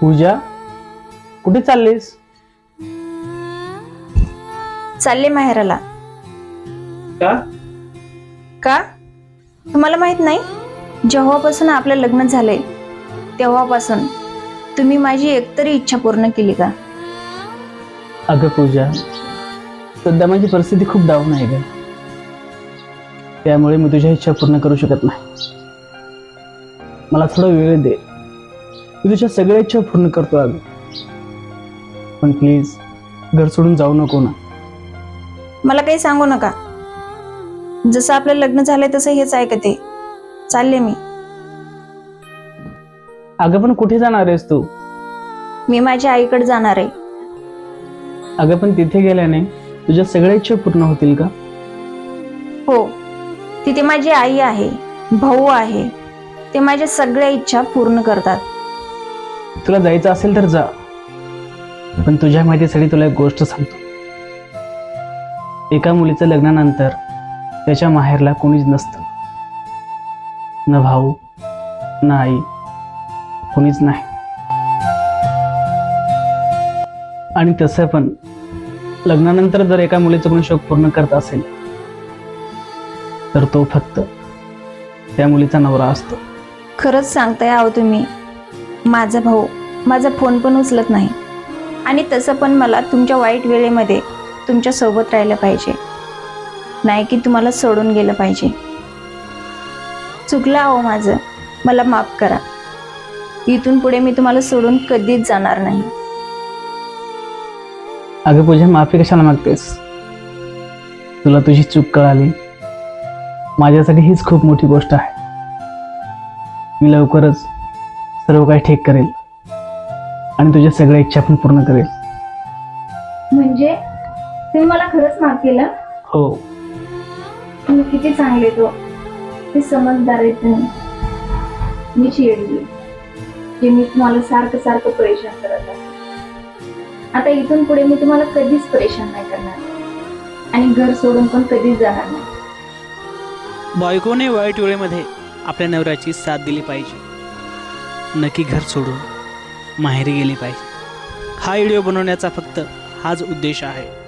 पूजा कुठे चाललीस? चालले माहेराला. का? का? तुम्हाला माहीत नाही? जेव्हापासून आपलं लग्न झालंय तेव्हापासून तुम्ही माझी एकतरी इच्छा पूर्ण केली का? अगं पूजा सध्या माझी परिस्थिती खूप डाऊन आहे ग. त्यामुळे मी तुझ्या इच्छा पूर्ण करू शकत नाही. मला थोडा वेळ दे. मी तुझ्या सगळ्या इच्छा पूर्ण करतो अगं पण प्लीज घर सोडून जाऊ नको ना. मला काही सांगू नका. जसं आपलं लग्न झालंय तसं हेच ऐकते. चालले मी. अगं पण कुठे जाणार आहेस तू? मी माझ्या आईकडे जाणार आहे. अगं पण तिथे गेल्याने तुझ्या सगळ्या इच्छा पूर्ण होतील का? हो. तिथे माझी आई आहे भाऊ आहे. ते माझ्या सगळ्या इच्छा पूर्ण करतात. तुला जायचं असेल तर जा. पण तुझ्या माहितीसाठी तुला एक गोष्ट सांगतो. एका मुलीचं लग्नानंतर त्याच्या माहेरला कोणीच नसतं. न भाऊ न आई कोणीच नाही. आणि तसं पण लग्नानंतर जर एका मुलीचं कोणी शोक पूर्ण करत असेल तर तो फक्त त्या मुलीचा नवरा असतो. खरंच सांगताय आहो तुम्ही. माझा भाऊ माझा फोन पण उचलत नाही. आणि तसं पण मला तुमच्या वाईट वेळेमध्ये तुमच्यासोबत राहिलं पाहिजे. नाही की तुम्हाला सोडून गेलं पाहिजे. चुकलं आहो माझं. मला माफ करा. इथून पुढे मी तुम्हाला सोडून कधीच जाणार नाही. अगं पूजा माफी कशाला मागतेस? तुला तुझी चूक कळाली. माझ्यासाठी हीच खूप मोठी गोष्ट आहे. मी लवकरच सर्व काही ठीक करेल आणि तुझ्या सगळ्या इच्छा पण पूर्ण करेल. म्हणजे तुम्ही मला खरंच माफ केलं? हो. तुम्ही किती चांगले तो. ते समजदार आहेत तुम्ही. मी चिडली. जे मी तुम्हाला सारखं सारखं परेशान करत आहे. आता इथून पुढे मी तुम्हाला कधीच परेशान नाही करणार. आणि घर सोडून पण कधीच जाणार नाही. बायकोने वाईट वेळेमध्ये. आपल्या नवऱ्याची साथ दिली पाहिजे. नक्की घर सोडून माहेरी गेली पाहिजे. हा व्हिडिओ बनवण्याचा फक्त हाच उद्देश आहे.